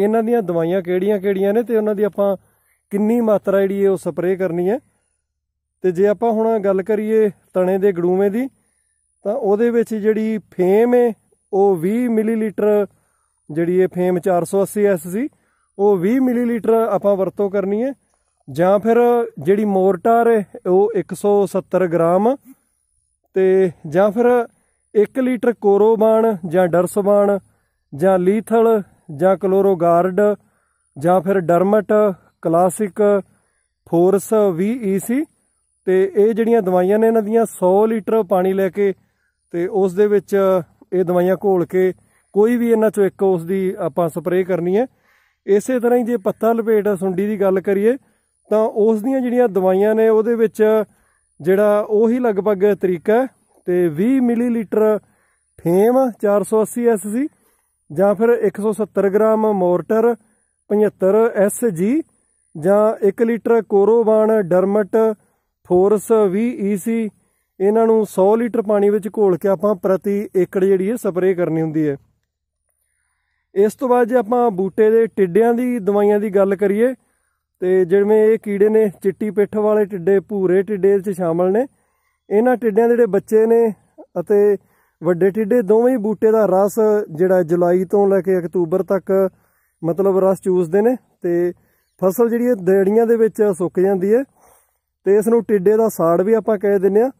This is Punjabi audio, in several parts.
ਇਹਨਾਂ ਦੀਆਂ ਦਵਾਈਆਂ ਕਿਹੜੀਆਂ-ਕਿਹੜੀਆਂ ਨੇ ਤੇ ਉਹਨਾਂ ਦੀ ਆਪਾਂ ਕਿੰਨੀ ਮਾਤਰਾ ਜਿਹੜੀ ਹੈ ਉਹ ਸਪਰੇਅ ਕਰਨੀ ਹੈ। ਤੇ ਜੇ ਆਪਾਂ ਹੁਣ ਗੱਲ ਕਰੀਏ ਤਣੇ ਦੇ ਗੜੂਵੇਂ ਦੀ, ਤਾਂ ਉਹਦੇ ਵਿੱਚ ਜਿਹੜੀ ਫੇਮ ਹੈ ਉਹ 20 ਮਿਲੀਲੀਟਰ ਜਿਹੜੀ ਇਹ ਫੇਮ 480 ਐਸਸੀ ਉਹ 20 ਮਿਲੀਲੀਟਰ ਆਪਾਂ ਵਰਤੋਂ ਕਰਨੀ ਹੈ। ਜਾਂ ਫਿਰ ਜਿਹੜੀ ਮੋਰਟਾਰ ਹੈ ਉਹ 170 ਗ੍ਰਾਮ ਤੇ ਜਾਂ ਫਿਰ 1 ਲੀਟਰ ਕੋਰੋਬਾਨ ਜਾਂ ਡਰਸਬਾਨ ਜਾਂ ਲੀਥਲ ਜਾਂ ਕਲੋਰੋਗਾਰਡ ਜਾਂ ਫਿਰ ਡਰਮਟ, ਕਲਾਸਿਕ, ਫੋਰਸ 20 ਈਸੀ ਤੇ ਇਹ ਜਿਹੜੀਆਂ ਦਵਾਈਆਂ ਨੇ ਇਹਨਾਂ ਦੀਆਂ 100 ਲੀਟਰ ਪਾਣੀ ਲੈ ਕੇ ਤੇ ਉਸ ਦੇ ਵਿੱਚ ਇਹ ਦਵਾਈਆਂ ਘੋਲ ਕੇ ਕੋਈ ਵੀ ਇਹਨਾਂ ਚੋਂ ਇੱਕ ਉਸ ਦੀ ਆਪਾਂ ਸਪਰੇਅ ਕਰਨੀ ਹੈ। ਇਸੇ ਤਰ੍ਹਾਂ ਹੀ ਜੇ ਪੱਤਾ ਲਪੇਟ ਸੁੰਡੀ ਦੀ ਗੱਲ ਕਰੀਏ, ਤਾਂ ਉਸ ਦੀਆਂ ਜਿਹੜੀਆਂ ਦਵਾਈਆਂ ਨੇ ਉਹਦੇ ਵਿੱਚ ਜਿਹੜਾ ਉਹੀ ਲਗਭਗ ਤਰੀਕਾ ਤੇ 20 ਮਿਲੀਲੀਟਰ ਫੇਮ 480 ਐਸਸੀ ਜਾਂ ਫਿਰ 170 ਗ੍ਰਾਮ ਮੋਰਟਰ 75 ਐਸਜੀ ਜਾਂ 1 litre Coroban Dermet force 20 EC ਇਹਨਾਂ ਨੂੰ 100 ਲੀਟਰ ਪਾਣੀ ਵਿੱਚ ਘੋਲ ਕੇ ਆਪਾਂ ਪ੍ਰਤੀ ਏਕੜ ਜਿਹੜੀ ਹੈ ਸਪਰੇਅ ਕਰਨੀ ਹੁੰਦੀ ਹੈ। ਇਸ ਤੋਂ ਬਾਅਦ ਜੇ ਆਪਾਂ ਬੂਟੇ ਦੇ ਟਿੱਡਿਆਂ ਦੀ, ਦਵਾਈਆਂ ਦੀ ਗੱਲ ਕਰੀਏ, ਤੇ ਜਿਵੇਂ ਇਹ ਕੀੜੇ ਨੇ, ਚਿੱਟੀ ਪਿੱਠ ਵਾਲੇ ਟਿੱਡੇ, ਭੂਰੇ ਟਿੱਡੇ ਵਿੱਚ ਸ਼ਾਮਲ ਨੇ, ਇਹਨਾਂ ਟਿੱਡਿਆਂ ਦੇ ਜਿਹੜੇ ਬੱਚੇ ਨੇ ਅਤੇ ਵੱਡੇ ਟਿੱਡੇ ਦੋਵੇਂ ਹੀ ਬੂਟੇ ਦਾ ਰਸ ਜਿਹੜਾ ਜੁਲਾਈ ਤੋਂ ਲੈ ਕੇ ਅਕਤੂਬਰ ਤੱਕ ਮਤਲਬ ਰਸ ਚੂਸਦੇ ਨੇ ਤੇ ਫਸਲ ਜਿਹੜੀ ਹੈ ਦੇੜੀਆਂ ਦੇ ਵਿੱਚ ਸੁੱਕ ਜਾਂਦੀ ਹੈ ਤੇ ਇਸ ਨੂੰ ਟਿੱਡੇ ਦਾ ਸਾੜ ਵੀ ਆਪਾਂ ਕਹਿ ਦਿੰਨੇ ਆ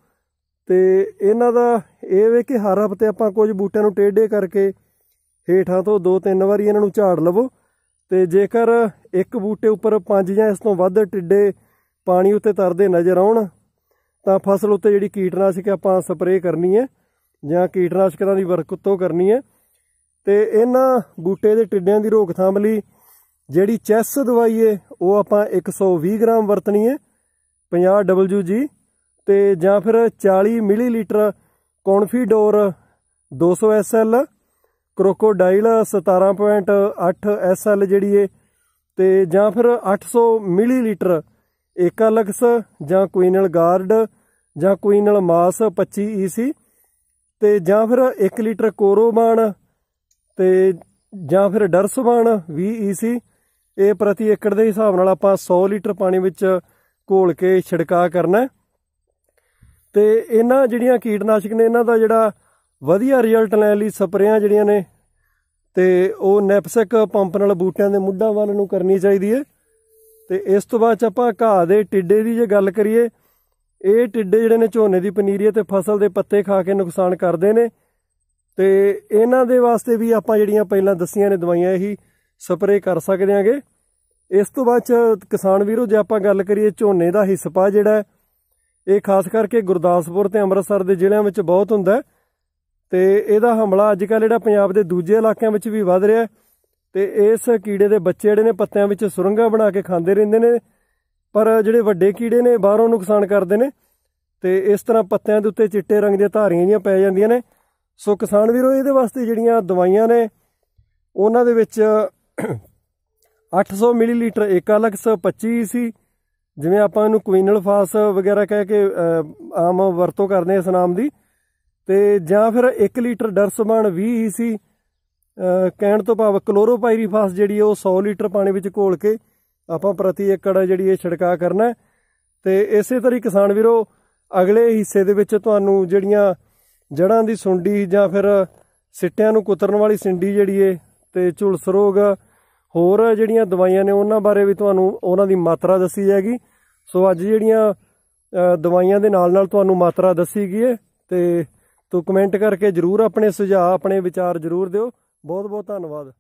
ਤੇ ਇਹਨਾਂ ਦਾ ਇਹ ਵੇ ਕਿ ਹਰ ਹਫ਼ਤੇ ਆਪਾਂ ਕੁਝ ਬੂਟਿਆਂ ਨੂੰ ਟੇਢੇ ਕਰਕੇ ਹੇਠਾਂ ਤੋਂ ਦੋ ਤਿੰਨ ਵਾਰੀ ਇਹਨਾਂ ਨੂੰ ਝਾੜ ਲਵੋ। ਤੇ ਜੇਕਰ ਇੱਕ ਬੂਟੇ ਉੱਪਰ ਪੰਜ ਜਾਂ ਇਸ ਤੋਂ ਵੱਧ ਟਿੱਡੇ ਪਾਣੀ ਉੱਤੇ ਤਰਦੇ ਨਜ਼ਰ ਆਉਣ, ਤਾਂ ਫਸਲ ਉੱਤੇ ਜਿਹੜੀ ਕੀਟਨਾਸ਼ਕ ਆਪਾਂ ਸਪਰੇਅ ਕਰਨੀ ਹੈ ਜਾਂ ਕੀਟਨਾਸ਼ਕਾਂ ਦੀ ਵਰਤੋਂ ਕਰਨੀ ਹੈ। ਤੇ ਇਹਨਾਂ ਬੂਟੇ ਦੇ ਟਿੱਡਿਆਂ ਦੀ ਰੋਕਥਾਮ ਲਈ ਜਿਹੜੀ ਚੈਸ ਦਵਾਈ ਏ ਉਹ ਆਪਾਂ 120 ਗ੍ਰਾਮ ਵਰਤਣੀ ਹੈ 50 WG ਤੇ ਜਾਂ ਫਿਰ 40 millilitre Confidor 200 SL crocodile 17.8 SL ਜਿਹੜੀ ਏ ਤੇ ਜਾਂ ਫਿਰ 800 ਮਿਲੀਲੀਟਰ ਏਕਾਲਕਸ ਜਾਂ ਕੁਇਨਲ ਗਾਰਡ ਜਾਂ ਕੁਇਨਲ ਮਾਸ 25 EC ਤੇ ਜਾਂ ਫਿਰ 1 ਲੀਟਰ ਕੋਰੋਬਾਨ ਤੇ ਜਾਂ ਫਿਰ ਡਰਸਬਾਨ 20 EC ਇਹ ਪ੍ਰਤੀ ਏਕੜ ਦੇ ਹਿਸਾਬ ਨਾਲ ਆਪਾਂ 100 ਲੀਟਰ ਪਾਣੀ ਵਿੱਚ ਘੋਲ ਕੇ ਛਿੜਕਾ ਕਰਨਾ ਤੇ ਇਹਨਾਂ ਜਿਹੜੀਆਂ ਕੀਟਨਾਸ਼ਕ ਨੇ, ਇਹਨਾਂ ਦਾ ਜਿਹੜਾ ਵਧੀਆ ਰਿਜ਼ਲਟ ਲੈਣ ਲਈ ਸਪਰੇਆਂ ਜਿਹੜੀਆਂ ਨੇ, ਤੇ ਉਹ ਨੈਪਸੈਕ ਪੰਪ ਨਾਲ ਬੂਟਿਆਂ ਦੇ ਮੁੱਢਾਂ ਵੱਲ ਨੂੰ ਕਰਨੀ ਚਾਹੀਦੀ ਹੈ। ਤੇ ਇਸ ਤੋਂ ਬਾਅਦ ਚ ਆਪਾਂ ਘਾਹ ਦੇ ਟਿੱਡੇ ਦੀ ਜੇ ਗੱਲ ਕਰੀਏ ਇਹ ਟਿੱਡੇ ਜਿਹੜੇ ਨੇ ਝੋਨੇ ਦੀ ਪਨੀਰੀ ਤੇ ਫਸਲ ਦੇ ਪੱਤੇ ਖਾ ਕੇ ਨੁਕਸਾਨ ਕਰਦੇ ਨੇ। ਤੇ ਇਹਨਾਂ ਦੇ ਵਾਸਤੇ ਵੀ ਆਪਾਂ ਜਿਹੜੀਆਂ ਪਹਿਲਾਂ ਦਸੀਆਂ ਨੇ ਦਵਾਈਆਂ, ਇਹੀ ਸਪਰੇਅ ਕਰ ਸਕਦੇ ਆਂਗੇ ਇਸ ਤੋਂ ਬਾਅਦ ਚ ਕਿਸਾਨ ਵੀਰੋ, ਜੇ ਆਪਾਂ ਗੱਲ ਕਰੀਏ ਝੋਨੇ ਦਾ ਹਿੱਸਪਾ ਜਿਹੜਾ ਇਹ ਖਾਸ ਕਰਕੇ ਗੁਰਦਾਸਪੁਰ ਤੇ ਅੰਮ੍ਰਿਤਸਰ ਦੇ ਜ਼ਿਲ੍ਹਿਆਂ ਵਿੱਚ ਬਹੁਤ ਹੁੰਦਾ ਤੇ ਇਹਦਾ ਹਮਲਾ ਅੱਜ ਕੱਲ ਜਿਹੜਾ ਪੰਜਾਬ ਦੇ ਦੂਜੇ ਇਲਾਕਿਆਂ ਵਿੱਚ ਵੀ ਵੱਧ ਰਿਹਾ ਤੇ ਇਸ ਕੀੜੇ ਦੇ ਬੱਚੇ ਜਿਹੜੇ ਨੇ ਪੱਤਿਆਂ ਵਿੱਚ ਸੁਰੰਗਾ ਬਣਾ ਕੇ ਖਾਂਦੇ ਰਹਿੰਦੇ ਨੇ। ਪਰ ਜਿਹੜੇ ਵੱਡੇ ਕੀੜੇ ਨੇ, ਬਾਹਰੋਂ ਨੁਕਸਾਨ ਕਰਦੇ ਨੇ ਤੇ ਇਸ ਤਰ੍ਹਾਂ ਪੱਤਿਆਂ ਦੇ ਉੱਤੇ ਚਿੱਟੇ ਰੰਗ ਦੀਆਂ ਧਾਰੀਆਂ ਜੀਆਂ ਪੈ ਜਾਂਦੀਆਂ ਨੇ। ਸੋ ਕਿਸਾਨ ਵੀਰੋ, ਇਹਦੇ ਵਾਸਤੇ ਜਿਹੜੀਆਂ ਦਵਾਈਆਂ ਨੇ, ਉਹਨਾਂ ਦੇ ਵਿੱਚ 800 ਮਿਲੀਲੀਟਰ ਏਕਾਲਕਸ 25 ਸੀ। ਜਿਵੇਂ ਆਪਾਂ ਇਹਨੂੰ ਕੁਇਨਲ ਫਾਸ ਵਗੈਰਾ ਕਹਿ ਕੇ ਆਮ ਵਰਤੋਂ ਕਰਦੇ ਇਸ ਨਾਮ ਦੀ। ਤੇ ਜਾਂ ਫਿਰ 1 ਲੀਟਰ ਡਰਸਮਾਨ 20 ਸੀ। ਕਹਿਣ ਤੋਂ ਭਾਵ ਕਲੋਰੋਪਾਈਰੀਫਾਸ ਜਿਹੜੀ ਉਹ 100 ਲੀਟਰ ਪਾਣੀ ਵਿੱਚ ਘੋਲ ਕੇ ਆਪਾਂ ਪ੍ਰਤੀ ਏਕੜ ਜਿਹੜੀ ਇਹ ਛਿੜਕਾ ਕਰਨਾ ਤੇ ਇਸੇ ਤਰ੍ਹਾਂ ਕਿਸਾਨ ਵੀਰੋ, ਅਗਲੇ ਹਿੱਸੇ ਦੇ ਵਿੱਚ ਤੁਹਾਨੂੰ ਜਿਹੜੀਆਂ ਜੜਾਂ ਦੀ ਸੁੰਡੀ ਜਾਂ ਫਿਰ ਸਿੱਟਿਆਂ ਨੂੰ ਕੁਤਰਨ ਵਾਲੀ ਸਿੰਡੀ ਜਿਹੜੀ ਏ ਤੇ ਝੁਲਸ ਰੋਗ, ਹੋਰ ਜਿਹੜੀਆਂ ਦਵਾਈਆਂ ਨੇ ਉਹਨਾਂ ਬਾਰੇ ਵੀ ਤੁਹਾਨੂੰ ਉਹਨਾਂ ਦੀ ਮਾਤਰਾ ਦੱਸੀ ਜਾਏਗੀ। ਸੋ ਅੱਜ ਜਿਹੜੀਆਂ ਦਵਾਈਆਂ ਦੇ ਨਾਲ ਨਾਲ ਤੁਹਾਨੂੰ ਮਾਤਰਾ ਦੱਸੀ ਗਈ ਹੈ ਤੇ ਤੋ ਕਮੈਂਟ ਕਰਕੇ ਜਰੂਰ ਆਪਣੇ ਸੁਝਾਅ, ਆਪਣੇ ਵਿਚਾਰ ਜਰੂਰ ਦਿਓ। ਬਹੁਤ ਬਹੁਤ ਧੰਨਵਾਦ।